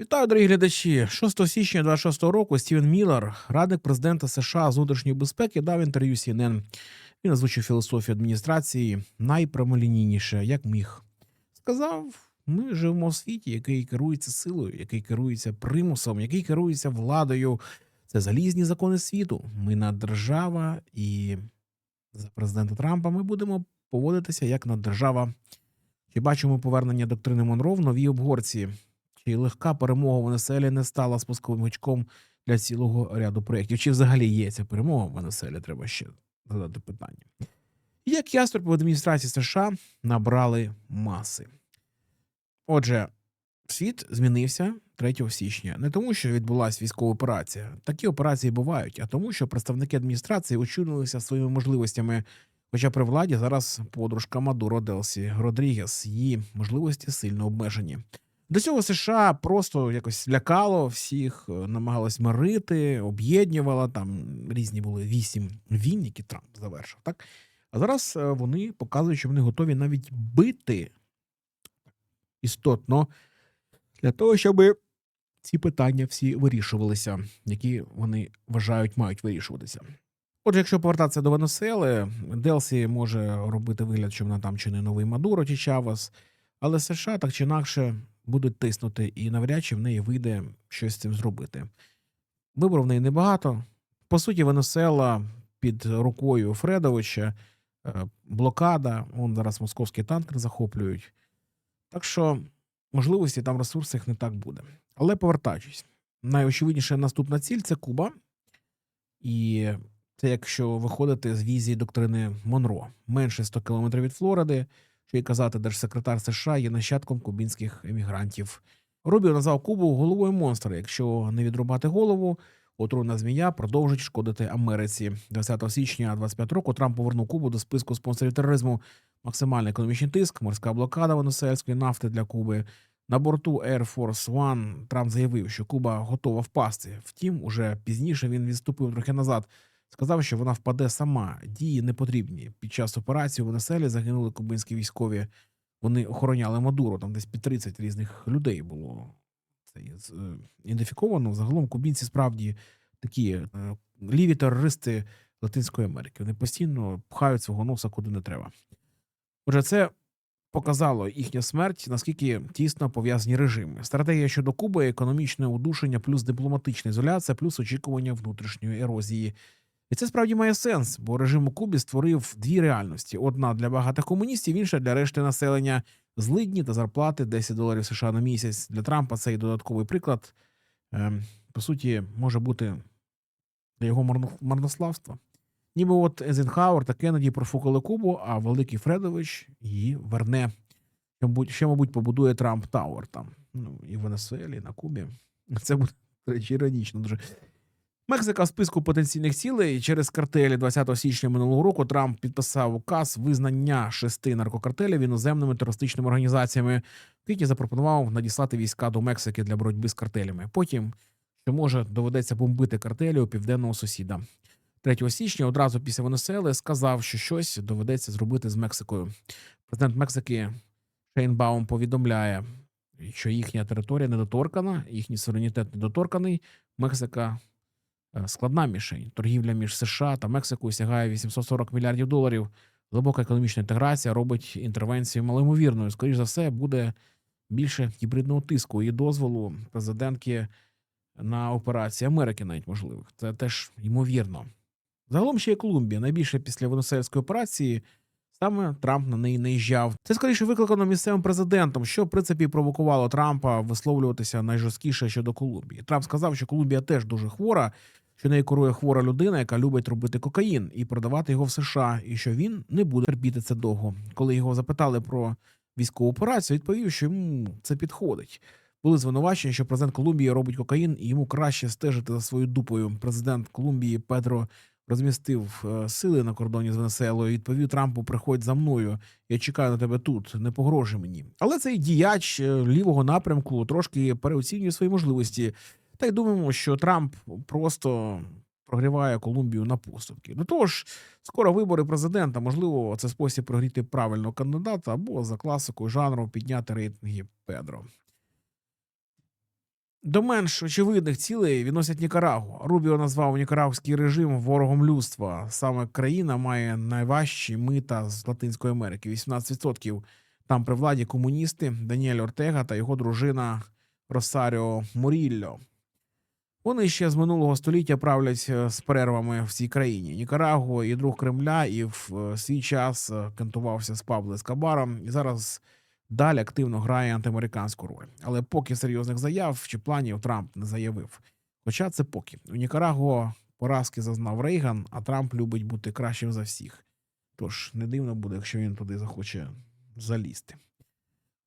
Вітаю, дорогі глядачі. 6 січня 26 року Стівен Міллер, радник президента США з внутрішньої безпеки, дав інтерв'ю CNN. Він озвучив філософію адміністрації найпрямолінійніше, як міг. Сказав: ми живемо в світі, який керується силою, який керується примусом, який керується владою. Це залізні закони світу. Ми наддержава, і за президента Трампа ми будемо поводитися як наддержава. Чи бачимо повернення доктрини Монро в новій обгорці? Чи легка перемога в Венеселі не стала спусковим гачком для цілого ряду проєктів? Чи взагалі є ця перемога в Венеселі? Треба ще задати питання. Як ястреб в адміністрації США набрали маси. Отже, світ змінився 3 січня не тому, що відбулася військова операція. Такі операції бувають, а тому, що представники адміністрації очудилися своїми можливостями. Хоча при владі зараз подружка Мадуро Делсі Родрігес, її можливості сильно обмежені. До цього США просто якось лякало всіх, е, намагалось мирити, об'єднувала там різні були вісім війн, які Трамп завершив. Так а зараз е, вони показують, що вони готові навіть бити істотно для того, щоб ці питання всі вирішувалися, які вони вважають мають вирішуватися. Отже, якщо повертатися до Венесуели, Делсі може робити вигляд, що вона там чи не новий Мадуро чи Чавес, але США так чи інакше будуть тиснути, і навряд чи в неї вийде щось з цим зробити. Вибору в неї небагато. По суті, Венесуела під рукою Фредовича, е, блокада, вон зараз московський танкер захоплюють. Так що можливості там ресурсів не так буде. Але повертаючись, найочевидніша наступна ціль це Куба. І це якщо виходити з візії доктрини Монро, менше 100 кілометрів від Флориди, що й казати, держсекретар США є нащадком кубінських емігрантів. Рубіо назвав Кубу головою монстра. Якщо не відрубати голову, отруйна змія продовжить шкодити Америці. 20 січня 25 року Трамп повернув Кубу до списку спонсорів тероризму. Максимальний економічний тиск, морська блокада венесуельської нафти для Куби. На борту Air Force One Трамп заявив, що Куба готова впасти. Втім, уже пізніше він відступив трохи назад. Сказав, що вона впаде сама. Дії не потрібні. Під час операції в Венеселі загинули кубинські військові. Вони охороняли Мадуру. Там десь під 30 різних людей було це е, ідентифіковано. Загалом кубінці справді такі е, ліві терористи Латинської Америки. Вони постійно пхають свого носа куди не треба. Отже, це показало їхня смерть, наскільки тісно пов'язані режими. Стратегія щодо Куби, економічне удушення, плюс дипломатична ізоляція, плюс очікування внутрішньої ерозії. І це справді має сенс, бо режим у Кубі створив дві реальності: одна для багатих комуністів, інша для решти населення. Злидні та зарплати 10 доларів США на місяць. Для Трампа цей додатковий приклад, ем, по суті, може бути для його марнославства. Ніби от Ейзенхауер та Кеннеді профукали Кубу, а великий Фредович її верне. Ще, мабуть- побудує Трамп Тауер там. Ну, і в Венесуелі, і на Кубі. Це буде, речі, іронічно дуже. Мексика в списку потенційних цілей через картелі 20 січня минулого року Трамп підписав указ визнання шести наркокартелів іноземними терористичними організаціями. Квітні запропонував надіслати війська до Мексики для боротьби з картелями. Потім, що може, доведеться бомбити картелі у південного сусіда. 3 січня, одразу після Венесуели, сказав, що щось доведеться зробити з Мексикою. Президент Мексики Шейнбаум повідомляє, що їхня територія недоторкана, їхній суверенітет недоторканий. Мексика складна мішень. Торгівля між США та Мексикою сягає 840 мільярдів доларів. Глибока економічна інтеграція робить інтервенцію малоймовірною. Скоріше за все, буде більше гібридного тиску і дозволу президентки на операції Америки, навіть можливих. Це теж ймовірно. Загалом ще є Колумбія. Найбільше після венесуельської операції саме Трамп на неї наїжджав. Це скоріше викликано місцевим президентом, що в принципі провокувало Трампа висловлюватися найжорсткіше щодо Колумбії. Трамп сказав, що Колумбія теж дуже хвора, що нею керує хвора людина, яка любить робити кокаїн і продавати його в США, і що він не буде терпіти це довго. Коли його запитали про військову операцію, відповів, що йому це підходить. Були звинувачення, що президент Колумбії робить кокаїн, і йому краще стежити за своєю дупою. Президент Колумбії Педро розмістив е, сили на кордоні з Венесуелою. і Відповів Трампу: приходь за мною. Я чекаю на тебе тут, не погрожуй мені. Але цей діяч е, лівого напрямку трошки переоцінює свої можливості. Та й думаємо, що Трамп просто прогріває Колумбію на поступки. До того ж, скоро вибори президента. Можливо, це спосіб прогріти правильного кандидата або за класикою жанру підняти рейтинги Педро. До менш очевидних цілей відносять Нікарагу. Рубіо назвав нікарагуський режим ворогом людства. Саме країна має найважчі мита з Латинської Америки. 18% там при владі комуністи Даніель Ортега та його дружина Росаріо Мурілло. Вони ще з минулого століття правлять е, з перервами в цій країні. Нікарагуа і друг Кремля, і в е, свій час е, кантувався з Пабло Ескобаром, і зараз далі активно грає антиамериканську роль. Але поки серйозних заяв чи планів Трамп не заявив. Хоча це поки у Нікарагуа поразки зазнав Рейган, а Трамп любить бути кращим за всіх. Тож не дивно буде, якщо він туди захоче залізти.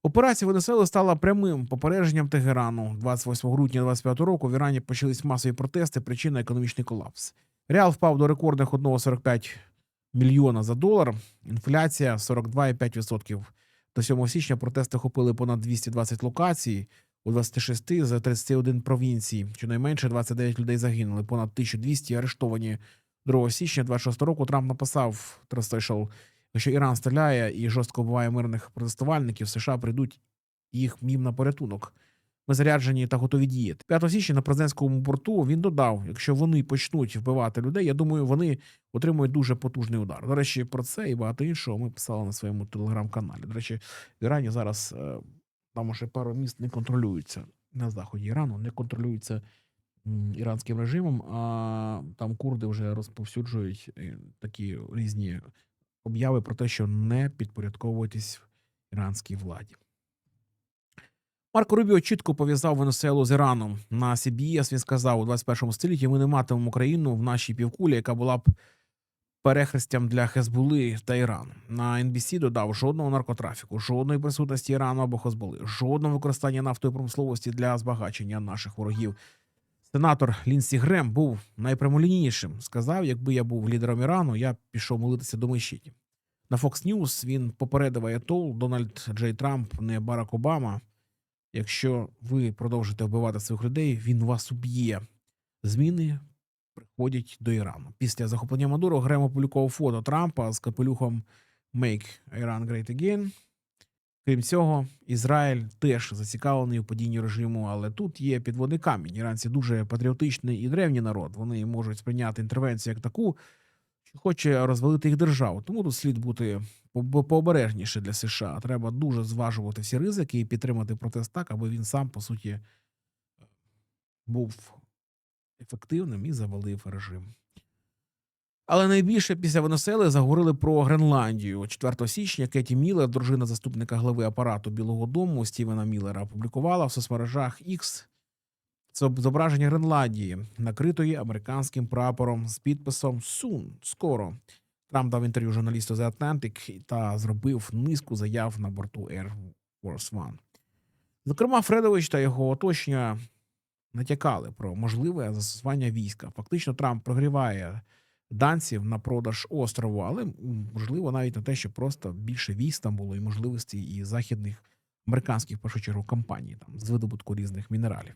Операція Венесуели стала прямим попередженням Тегерану. 28 грудня 25 року в Ірані почались масові протести, причина економічний колапс. Реал впав до рекордних 1,45 мільйона за долар, інфляція 42,5%. До 7 січня протести охопили понад 220 локацій у 26 з 31 провінцій. Щонайменше 29 людей загинули, понад 1200 арештовані. 2 січня 26 року Трамп написав Трестейшл, що Іран стріляє і жорстко вбиває мирних протестувальників, США прийдуть їх їм на порятунок. Ми заряджені та готові діяти. 5 січня на президентському борту він додав: якщо вони почнуть вбивати людей, я думаю, вони отримують дуже потужний удар. До речі, про це і багато іншого ми писали на своєму телеграм-каналі. До речі, в Ірані зараз е, там уже пару міст не контролюються на заході Ірану, не контролюються іранським режимом, а там курди вже розповсюджують е, такі різні обяви про те, що не підпорядковуйтесь іранській владі. Марко Рубіо чітко пов'язав Венесуелу з Іраном. На CBS він сказав, у 21 столітті ми не матимемо країну в нашій півкулі, яка була б перехрестям для Хезбули та Ірану. На NBC додав жодного наркотрафіку, жодної присутності Ірану або Хезбули, жодного використання нафтої промисловості для збагачення наших ворогів. Сенатор Лінсі Грем був найпрямолінійнішим. Сказав, якби я був лідером Ірану, я пішов молитися до мечеті. На Fox News він попередив Аятол Дональд Джей Трамп, не Барак Обама. Якщо ви продовжите вбивати своїх людей, він вас уб'є. Зміни приходять до Ірану. Після захоплення Мадуро Грем опублікував фото Трампа з капелюхом Make Iran Great Again. Крім цього, Ізраїль теж зацікавлений у падінні режиму, але тут є підводний камінь. Іранці дуже патріотичний і древній народ. Вони можуть сприйняти інтервенцію як таку, що хоче розвалити їх державу. Тому тут слід бути пообережніше для США. Треба дуже зважувати всі ризики і підтримати протест так, аби він сам, по суті, був ефективним і завалив режим. Але найбільше після Венесуели заговорили про Гренландію. 4 січня Кеті Міллер, дружина заступника глави апарату Білого Дому Стівена Міллера, опублікувала в соцмережах X зображення Гренландії, накритої американським прапором з підписом Soon, скоро. Трамп дав інтерв'ю журналісту The Atlantic та зробив низку заяв на борту Air Force One. Зокрема, Фредович та його оточення натякали про можливе застосування війська. Фактично, Трамп прогріває данців на продаж острову, але можливо навіть на те, що просто більше військ там було і можливості і західних американських першу чергу компаній там з видобутку різних мінералів.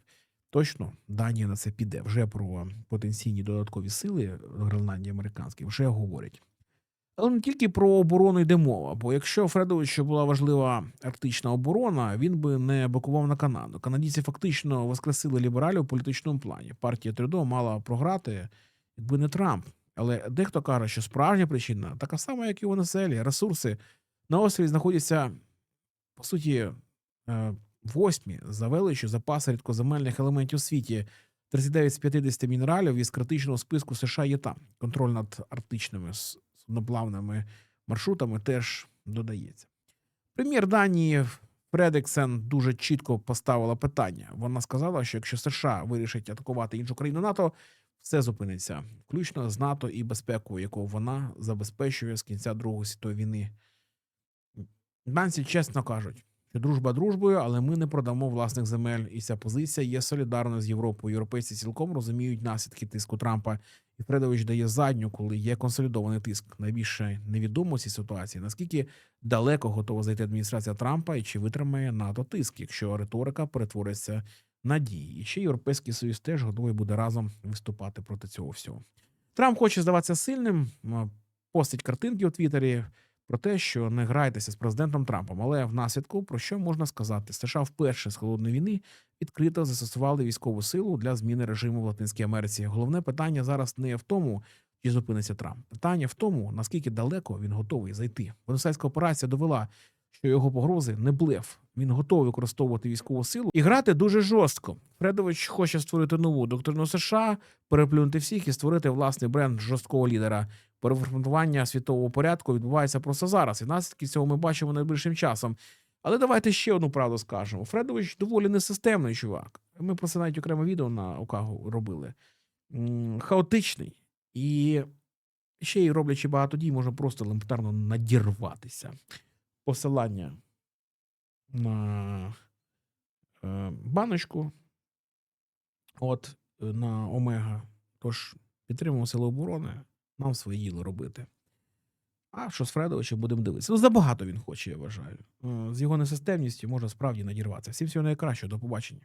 Точно Данія на це піде. Вже про потенційні додаткові сили Гренландії американські вже говорять. Але не тільки про оборону йде мова, бо якщо Фредовичу була важлива арктична оборона, він би не бокував на Канаду. Канадійці фактично воскресили лібералів у політичному плані. Партія Трюдо мала програти, якби не Трамп. Але дехто каже, що справжня причина така сама, як і у Венеселі. Ресурси на острові знаходяться, по суті, е, восьмі за величі запаси рідкоземельних елементів у світі. 39 з 50 мінералів із критичного списку США є там. Контроль над арктичними судноплавними маршрутами теж додається. Прем'єр Данії Фредексен дуже чітко поставила питання. Вона сказала, що якщо США вирішить атакувати іншу країну НАТО, все зупиниться, включно з НАТО і безпекою, яку вона забезпечує з кінця Другої світової війни. Данці чесно кажуть, що дружба дружбою, але ми не продамо власних земель, і ця позиція є солідарною з Європою. Європейці цілком розуміють наслідки тиску Трампа, і Фредович дає задню, коли є консолідований тиск. Найбільше невідомо цій ситуації, наскільки далеко готова зайти адміністрація Трампа і чи витримає НАТО тиск, якщо риторика перетвориться на дії. І ще Європейський Союз теж готовий буде разом виступати проти цього всього. Трамп хоче здаватися сильним, постить картинки у Твіттері, про те, що не грайтеся з президентом Трампом. Але в наслідку про що можна сказати, США вперше з холодної війни відкрито застосували військову силу для зміни режиму в Латинській Америці. Головне питання зараз не в тому, чи зупиниться Трамп. Питання в тому, наскільки далеко він готовий зайти. Венесуельська операція довела, що його погрози не блеф. Він готовий використовувати військову силу і грати дуже жорстко. Фредович хоче створити нову доктрину США, переплюнути всіх і створити власний бренд жорсткого лідера. Переформатування світового порядку відбувається просто зараз, і наслідки цього ми бачимо найближчим часом. Але давайте ще одну правду скажемо. Фредович доволі несистемний чувак. Ми про це навіть окреме відео на Окагу робили. Хаотичний. І ще й роблячи багато дій, можна просто елементарно надірватися. Посилання на е, баночку. От е, на Омега. Тож підтримуємо сили оборони, нам своє діло робити. А що з Фредовичем будемо дивитися. Ну, забагато він хоче, я вважаю. Е, З його несистемністю можна справді надірватися. Всім всього найкращого, до побачення.